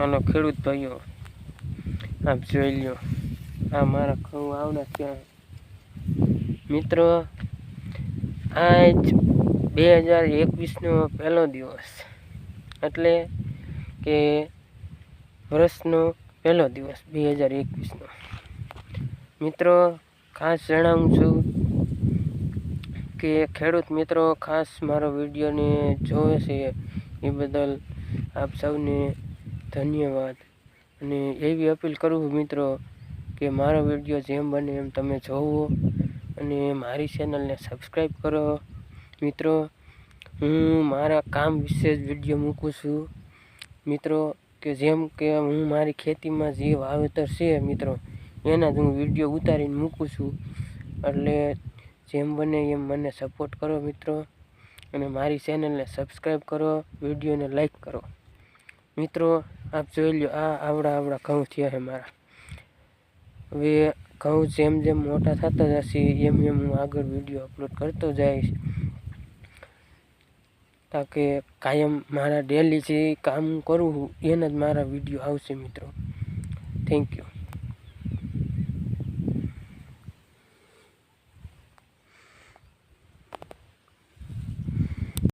આનો ખેડૂત ભાઈઓ, આપ જોઈ લ્યો, આ મારા ઘઉં આવડા ત્યાં મિત્રો, આજ બે હજાર એકવીસનો પહેલો દિવસ. એટલે કે વર્ષનો પહેલો દિવસ બે હજાર એકવીસનો. મિત્રો, ખાસ જણાવું છું કે ખેડૂત મિત્રો, ખાસ મારો વિડીયોને જોવે છે એ બદલ આપ સૌને ધન્યવાદ. અને એવી અપીલ કરું છું મિત્રો કે મારો વીડિયો જેમ બને એમ તમે જોવો અને મારી ચેનલને સબસ્ક્રાઈબ કરો. મિત્રો, હું મારા કામ વિશે જ વીડિયો મૂકું છું. મિત્રો, કે જેમ કે હું મારી ખેતીમાં જે વાવેતર છે મિત્રો, એના જ હું વીડિયો ઉતારીને મૂકું છું. એટલે જેમ બને એમ મને સપોર્ટ કરો મિત્રો અને મારી ચેનલને સબસ્ક્રાઈબ કરો, વિડીયોને લાઈક કરો. મિત્રો આપ જોઈ લો આ આવડા આવડા ઘઉં થયા છે મારા. હવે ઘઉં જેમ જેમ મોટા થતા જશે, એમ એમ હું આગળ વીડિયો અપલોડ કરતો જઈશ. તાકે કાયમ મારા ડેલી જે કામ કરું એના જ મારા વીડિયો આવશે મિત્રો. Thank you